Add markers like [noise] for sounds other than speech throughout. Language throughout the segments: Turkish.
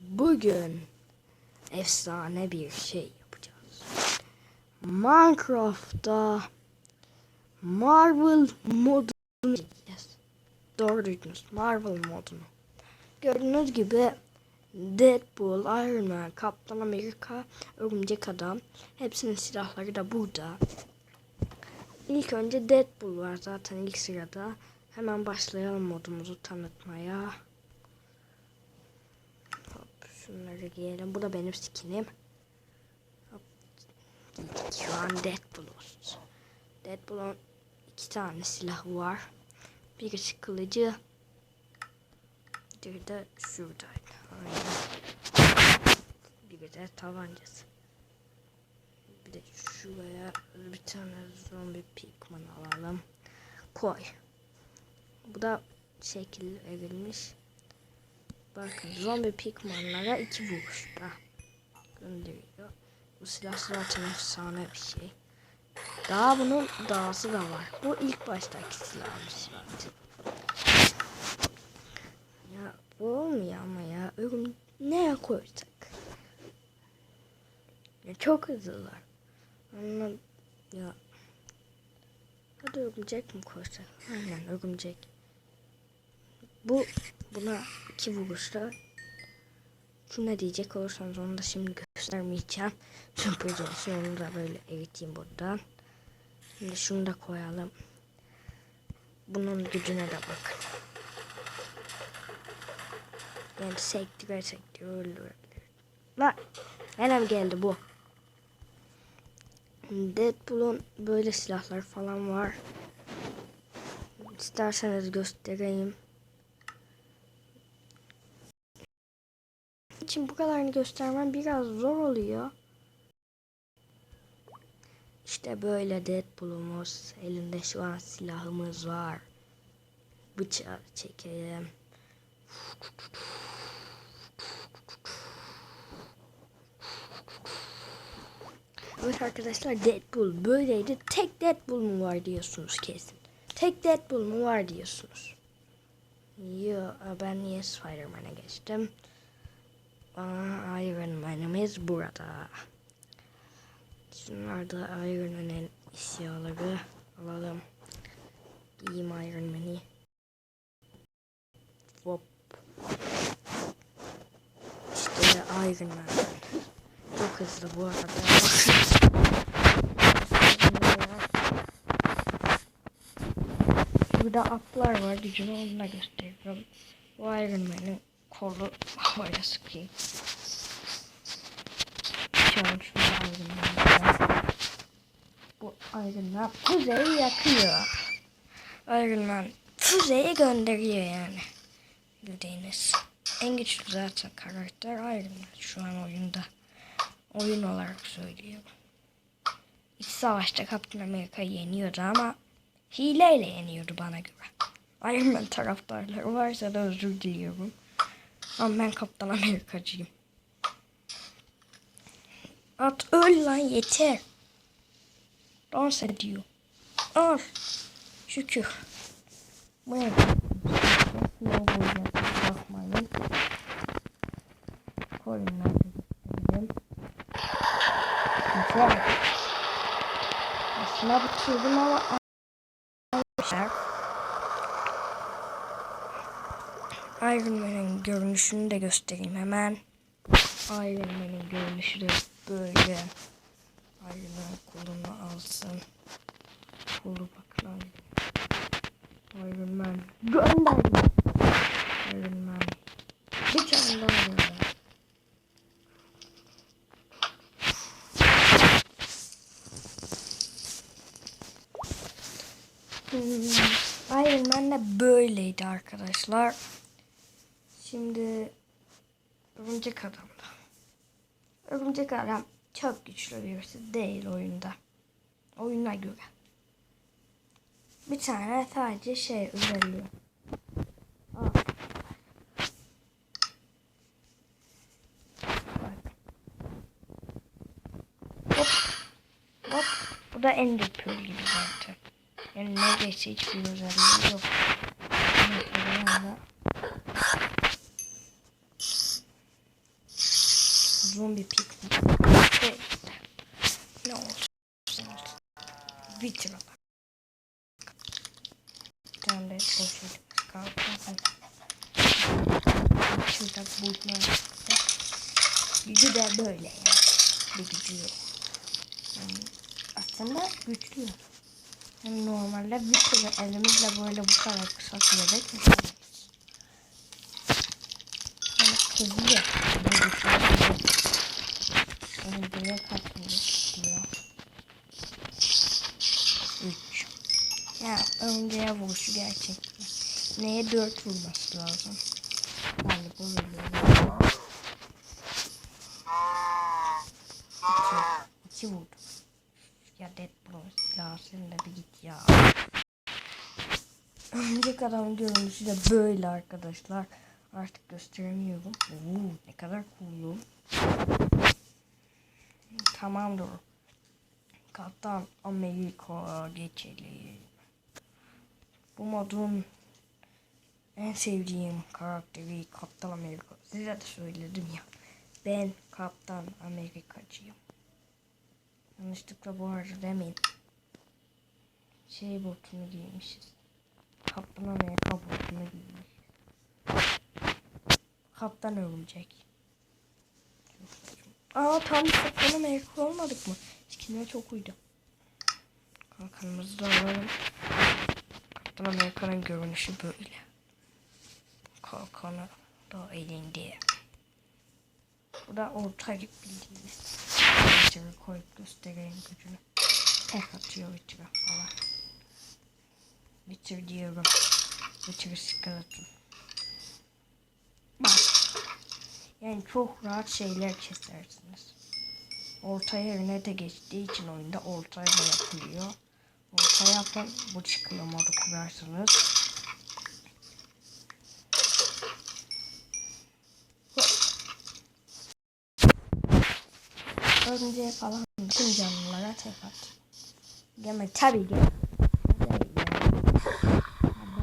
Bugün efsane bir şey yapacağız. Minecraft'ta Marvel modunu çekeceğiz. Doğru duydunuz. Marvel modunu. Gördüğünüz gibi Deadpool, Iron Man, Kaptan Amerika, Örümcek Adam hepsinin silahları da burada. İlk önce Deadpool var zaten ilk sırada. Hemen başlayalım modumuzu tanıtmaya. Şunları giyelim. Bu da benim skinim. Giydik. Şu an Deadpool'uz. Deadpool'un iki tane silahı var. Birisi kılıcı. Biri de şuradaydı. Aynen. Biri de tabancası. Bir de şuraya bir tane zombi pikman alalım. Koy. Bu da şekil verilmiş. Bakın zombi pikmanlara iki vuruşta gönderiyor. Bu silah zaten efsane bir şey. Daha bunun dahası da var. Bu ilk baştaki silahımız zaten. Ya bu olmuyor ama ya. Örüm neye koysak? Ya çok hızlılar. Ama ya Hadi örümcek mi koysak? Aynen örümcek. Bu buna iki vuruşta şu ne diyecek olursanız onu da şimdi göstermeyeceğim. [laughs] Sürpriz olsun onu da böyle eriteyim buradan. Şimdi şunu da koyalım. Bunun gücüne de bakın. Yani sektire sektire öldürebilir. Lan nerem geldi bu? Deadpool'un böyle silahlar falan var. İsterseniz göstereyim. İçin bu kadarını göstermem biraz zor oluyor. İşte böyle Deadpool'umuz. Elinde şu an silahımız var. Bıçağı çekeyim. Evet arkadaşlar Deadpool böyleydi. Tek Deadpool mu var diyorsunuz kesin. Tek Deadpool mu var diyorsunuz. Yo ben niye Spider-Man'e geçtim. Aa, Iron Man'imiz burada. Şunlar da Iron Man'in eşyaları alalım. Giyeyim Iron Man'i. Hop. İşte Iron Man. Çok hızlı bu arada. Burada atlar var. Gücünü onunla gösteriyorum. Bu Iron Man'in kolu [laughs] havaya sıkayım. Şu an şunu Iron Man'den. Bu Man füzeyi yakıyor. Man füzeyi gönderiyor yani. Bildiğiniz. En güçlü zaten karakter Iron şu an oyunda. Oyun olarak söylüyorum. İç savaşta Kaptan Amerika yeniyordu ama hileyle yeniyordu bana göre. Iron Man taraftarları varsa da özür diliyorum. Ama ben Kaptan Amerikacıyım. At öl lan yeter. Dans ediyor. Al. Şükür. Bu ne? Bakmayın. Koyunlar göstereyim. Güzel. Aslında bitirdim ama arkadaşlar Iron Man'in görünüşünü de göstereyim hemen. Iron Man'in görünüşü de böyle. Iron Man kolunu alsın. Kolu bakın. Iron Man gönderdim. Iron Man. Bir tane daha gönder. Iron Man de böyleydi arkadaşlar. Şimdi Örümcek Adam'da. Örümcek Adam çok güçlü birisi değil oyunda. Oyuna göre. Bir tane sadece şey özelliği. Bak. Hop. Bu da Ender Pearl gibi zaten. Yani neredeyse hiçbir özelliği yok. Mesela pik. Ve ne olsun olsun. Witcher'a bak. Bir tane de boş elimiz kaldı. Hadi. Şurada bulma. Gücü de böyle ya. Bir gücü yok. Yani aslında güçlü. Yani normalde kere elimizle böyle bu kadar kısa sürede kesemeyiz. Yani hızlı. Yani buraya kaç diyor. 3. Ya önceye vuruşu gerçekten. Neye 4 vurması lazım? Galiba böyle. 2 2 vurdu. Ya Dead ya sen de bir git ya. Önceki adamın görüntüsü de böyle arkadaşlar. Artık gösteremiyorum. Oo, ne kadar cool'um. Tamamdır. Kaptan Amerika geçelim. Bu modun en sevdiğim karakteri Kaptan Amerika. Size de söyledim ya. Ben Kaptan Amerikacıyım. Yanlışlıkla bu arada demeyin. Şey botunu giymişiz. Kaptan Amerika botunu giymiş. Kaptan örümcek. Aa tam Kaptan Amerika olmadık mı? Skin'e çok uydu. Kalkanımızı da alalım. Kaptan Amerika'nın görünüşü böyle. Kalkanı da elinde. Bu da orta gibi bildiğiniz. Witcher'ı koyup göstereyim gücünü. Tek atıyor Witcher'a falan. Witcher diyorum. Witcher skeleton. Bak. Yani çok rahat şeyler kesersiniz. Orta yerine de geçtiği için oyunda ortaya da yapılıyor. Orta yapın bu çıkıyor modu kurarsanız. Örümceğe falan bütün canlılara tek at. Gemi tabii ki.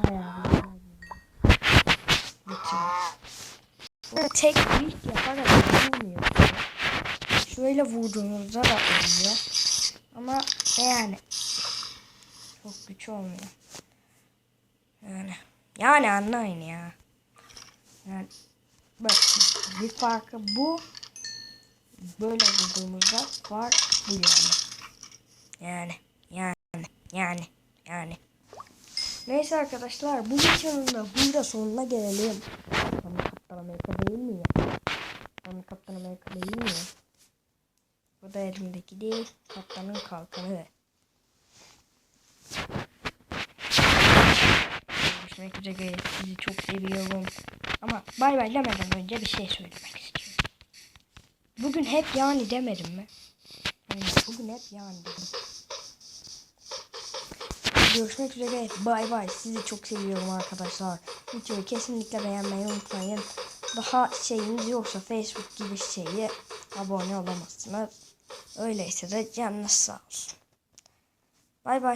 Bayağı bir tek büyük yaparak vurmuyor. Şöyle vurduğunuzda da oluyor. Ama yani çok güç olmuyor. Yani yani anlayın ya. Yani bak bir farkı bu böyle vurduğumuzda var bu yani. Yani yani yani yani. Neyse arkadaşlar bu videonun da burada sonuna gelelim. Kaptan Amerika değil mi ya? Tam Kaptan Amerika değil mi ya? Bu da elimdeki değil. Kaptanın kalkanı. Görüşmek üzere. Sizi çok seviyorum. Ama bay bay demeden önce bir şey söylemek istiyorum. Bugün hep yani demedim mi? Yani bugün hep yani dedim. Görüşmek üzere. Bay bay. Sizi çok seviyorum arkadaşlar. Videoyu kesinlikle beğenmeyi unutmayın. Daha şeyiniz yoksa Facebook gibi şeye abone olamazsınız. Öyleyse de canınız sağ olsun. Bay bay.